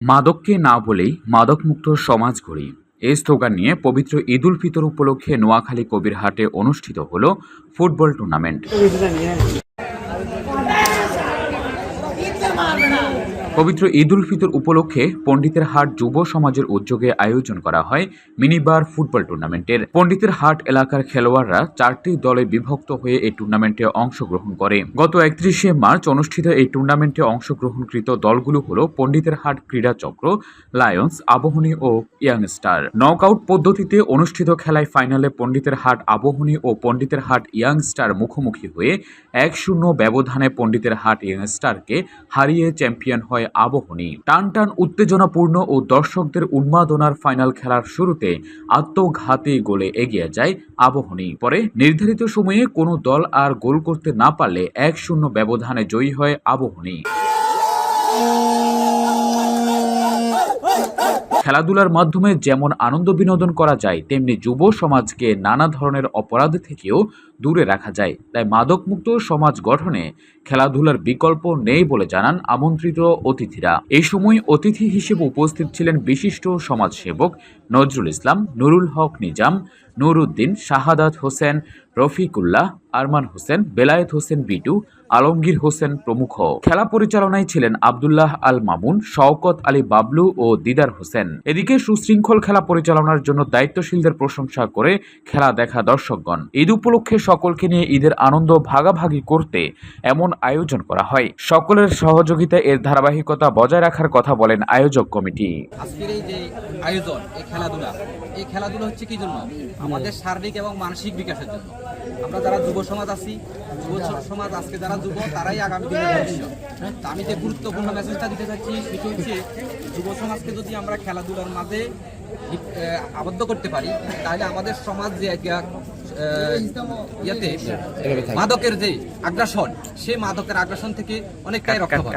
মাদককে না বলেই মাদকমুক্ত সমাজ গড়ি। এই স্লোগান নিয়ে পবিত্র ঈদ উল ফিতর উপলক্ষে নোয়াখালী কবিরহাটে অনুষ্ঠিত হল ফুটবল টুর্নামেন্ট। পবিত্র ঈদ উল ফিতর উপলক্ষে পণ্ডিতের হাট যুব সমাজের উদ্যোগে আয়োজন করা হয় মিনিবার ফুটবল টুর্নামেন্টের। পণ্ডিতের হাট এলাকার খেলোয়াড়রা চারটি দলে বিভক্ত হয়ে এই টুর্নামেন্টে অংশগ্রহণ করে। গত একত্রিশে মার্চ অনুষ্ঠিত এই টুর্নামেন্টে অংশগ্রহণকৃত দলগুলো হলো পণ্ডিতের হাট ক্রীড়া চক্র, লায়ন্স, আবহনী ও ইয়াংস্টার নকআউট পদ্ধতিতে অনুষ্ঠিত খেলায় ফাইনালে পণ্ডিতের হাট আবহনী ও পণ্ডিতের হাট ইয়াংস্টার মুখোমুখি হয়ে এক শূন্য ব্যবধানে পণ্ডিতের হাট ইয়াংস্টারকে হারিয়ে চ্যাম্পিয়ন হয় আবহনী। টান টান উত্তেজনাপূর্ণ ও দর্শকদের উন্মাদনার ফাইনাল খেলার শুরুতে আত্মঘাতী গোলে এগিয়ে যায় আবহনী। পরে নির্ধারিত সময়ে কোনো দল আর গোল করতে না পারলে এক শূন্য ব্যবধানে জয়ী হয় আবহনী। খেলাধুলার মাধ্যমে যেমন আনন্দ বিনোদন করা যায়, তেমনি যুব সমাজকে নানা ধরনের অপরাধ থেকেও দূরে রাখা যায়। তাই মাদকমুক্ত সমাজ গঠনে খেলাধুলার বিকল্প নেই বলে জানান আমন্ত্রিত অতিথিরা। এই সময় অতিথি হিসেবে উপস্থিত ছিলেন বিশিষ্ট সমাজসেবক নজরুল ইসলাম, নুরুল হক নিজাম, নুরুদ্দিন, শাহাদাত হোসেন রফিকুল্লাহ, আরমান হোসেন, বেলায়েত হোসেন বিটু, আলমগীর হোসেন প্রমুখ। খেলা পরিচালনায় ছিলেন আবদুল্লাহ আল মামুন, শওকত আলী বাবলু ও দিদার হোসেন। এদিকে সুশৃঙ্খল খেলা পরিচালনার জন্য দায়িত্বশীলদের প্রশংসা করে খেলা দেখা দর্শকগণ। ঈদ উপলক্ষে সকলকে নিয়ে ঈদের আনন্দ ভাগাভাগি করতে এমন আয়োজন করা হয়। সকলের সহযোগিতায় এর ধারাবাহিকতা বজায় রাখার কথা বলেন আয়োজক কমিটি। আজকের এই যে আয়োজন খেলাধুলা এই খেলাধুলো হচ্ছে কি জন্য? আমাদের শারীরিক এবং মানসিক বিকাশের জন্য। আমরা যারা যুব সমাজ আছি, যুব সমাজ আজকে যারা যুব, তারাই আগামী দিনের ভবিষ্যৎ। আমি যে গুরুত্বপূর্ণ মেসেজটা দিতে চাচ্ছি, সেটি হচ্ছে, যুব সমাজকে যদি আমরা খেলাধুলার মাঝে আবদ্ধ করতে পারি, তাহলে আমাদের সমাজ যে ইয়াতে মাদকের যে আগ্রাসন সেই মাদকের আগ্রাসন থেকে অনেকটাই রক্ষা পাবে।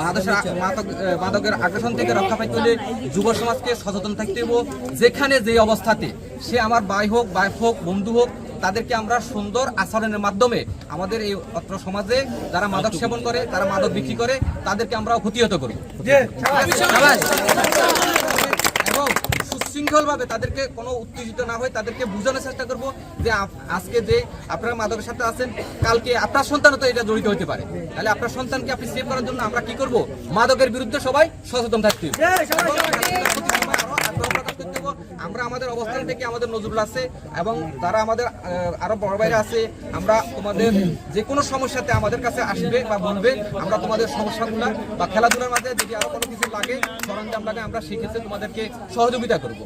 মাদকের মাদক আহ, মাদকের আগ্রাসন থেকে রক্ষা পাইতে হলে যুব সমাজকে সচেতন থাকতে হবে যেখানে যে অবস্থাতে সে আমার ভাই হোক ভাই হোক বন্ধু হোক তাদেরকে আমরা সুন্দর আচরণের মাধ্যমে আমাদের এই অত্র সমাজে যারা মাদক সেবন করে তারা মাদক বিক্রি করে তাদেরকে আমরা প্রতিহত করি সুশৃঙ্খলভাবে তাদেরকে কোনো উত্তেজিত না হয়ে তাদেরকে বোঝানোর চেষ্টা করব যে আজকে যে আপনারা মাদকের সাথে আছেন কালকে আপনার সন্তানও তো এটা জড়িত হতে পারে। তাহলে আপনার সন্তানকে আপনি সেভ করার জন্য আমরা কি করব? মাদকের বিরুদ্ধে সবাই সচেতন থাকতে। আমরা আমাদের অবস্থান থেকে আমাদের নজরুল আছে এবং যারা আমাদের আরও বড় বাইরে আছে। আমরা তোমাদের যে কোনো সমস্যাতে আমাদের কাছে আসবে বা বলবে আমরা তোমাদের সমস্যাগুলো বা খেলাধুলার মাঝে যদি আরও কোনো কিছু লাগে সরঞ্জাম লাগে আমরা সেক্ষেত্রে তোমাদেরকে সহযোগিতা করব।